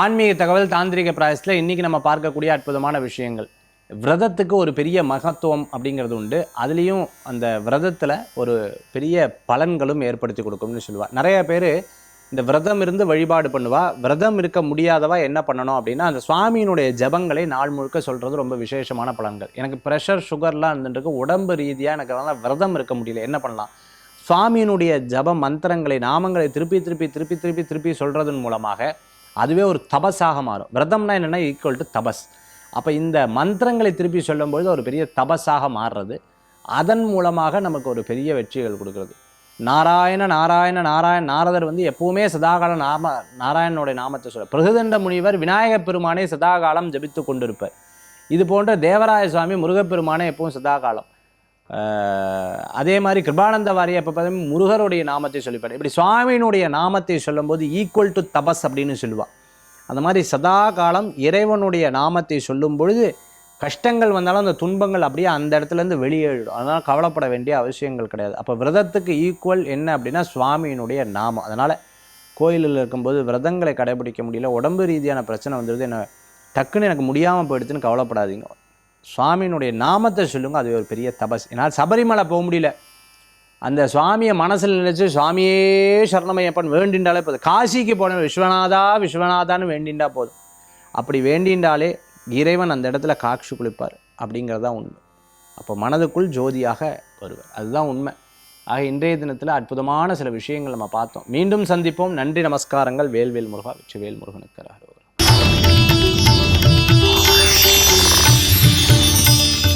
ஆன்மீக தகவல் தாந்திரிக பிராயசத்தில் இன்றைக்கி நம்ம பார்க்கக்கூடிய அற்புதமான விஷயங்கள். விரதத்துக்கு ஒரு பெரிய மகத்துவம் அப்படிங்கிறது உண்டு. அதுலேயும் அந்த விரதத்தில் ஒரு பெரிய பலன்களும் ஏற்படுத்தி கொடுக்கும்னு சொல்லுவாள் நிறைய பேர் இந்த விரதம் இருந்து வழிபாடு பண்ணுவா. விரதம் இருக்க முடியாதவா என்ன பண்ணணும் அப்படின்னா அந்த சுவாமியினுடைய ஜபங்களை நாள் முழுக்க சொல்கிறது ரொம்ப விசேஷமான பலன்கள். எனக்கு ப்ரெஷர் சுகர்லாம் இருந்துருக்கு உடம்பு ரீதியாக எனக்கு அதனால் விரதம் இருக்க முடியல. என்ன பண்ணலாம்? சுவாமியினுடைய ஜப மந்திரங்களை நாமங்களை திருப்பி திருப்பி திருப்பி திருப்பி திருப்பி சொல்கிறதன் மூலமாக அதுவே ஒரு தபஸாக மாறும். விரதம்னா என்னென்னா ஈக்குவல் டு தபஸ். அப்போ இந்த மந்திரங்களை திருப்பி சொல்லும்பொழுது ஒரு பெரிய தபஸாக மாறுறது. அதன் மூலமாக நமக்கு ஒரு பெரிய வெற்றிகள் கொடுக்குறது. நாராயண நாராயண நாராயண நாரதர் வந்து எப்பவுமே சதாகால நாம நாராயணனுடைய நாமத்தை சொல்ல பிரகதண்ட முனிவர் விநாயகப் பெருமானை சதாகாலம் ஜபித்து கொண்டிருப்பார். இது போன்ற தேவராய சுவாமி முருகப்பெருமானை எப்பவும் சதாகாலம். அதே மாதிரி கிருபானந்த வாரியை எப்போ பார்த்தீங்கன்னா முருகருடைய நாமத்தை சொல்லிப்பார். இப்படி சுவாமியினுடைய நாமத்தை சொல்லும்போது ஈக்குவல் டு தபஸ் அப்படின்னு சொல்லுவாள் அந்த மாதிரி சதா காலம் இறைவனுடைய நாமத்தை சொல்லும் பொழுது கஷ்டங்கள் வந்தாலும் அந்த துன்பங்கள் அப்படியே அந்த இடத்துலேருந்து வெளியேறிடும். அதனால் கவலைப்பட வேண்டிய அவசியங்கள் கிடையாது. அப்போ விரதத்துக்கு ஈக்குவல் என்ன அப்படின்னா சுவாமியினுடைய நாமம். அதனால் கோயிலில் இருக்கும்போது விரதங்களை கடைபிடிக்க முடியல. உடம்பு ரீதியான பிரச்சனை வந்துடுது என்ன டக்குன்னு எனக்கு முடியாமல் போயிடுதுன்னு கவலைப்படாதீங்க. சுவாமியினுடைய நாமத்தை சொல்லுங்க அது ஒரு பெரிய தபஸ். என்னால் சபரிமலை போக முடியல. அந்த சுவாமியை மனசில் நினைச்சு சுவாமியே சரணமையப்பன் வேண்டின்றாலே போதும். காசிக்கு போன விஸ்வநாதா விஸ்வநாதான்னு வேண்டின்றா போதும். அப்படி வேண்டின்றாலே இறைவன் அந்த இடத்துல காட்சி குளிப்பார். அப்படிங்கிறது தான் உண்மை. அப்போ மனதுக்குள் ஜோதியாக வருவார். அதுதான் உண்மை. ஆக இன்றைய தினத்தில் அற்புதமான சில விஷயங்கள் நம்ம பார்த்தோம். மீண்டும் சந்திப்போம். நன்றி நமஸ்காரங்கள். வேல்வேல் முருகா வெற்றி வேல் முருகனுக்கு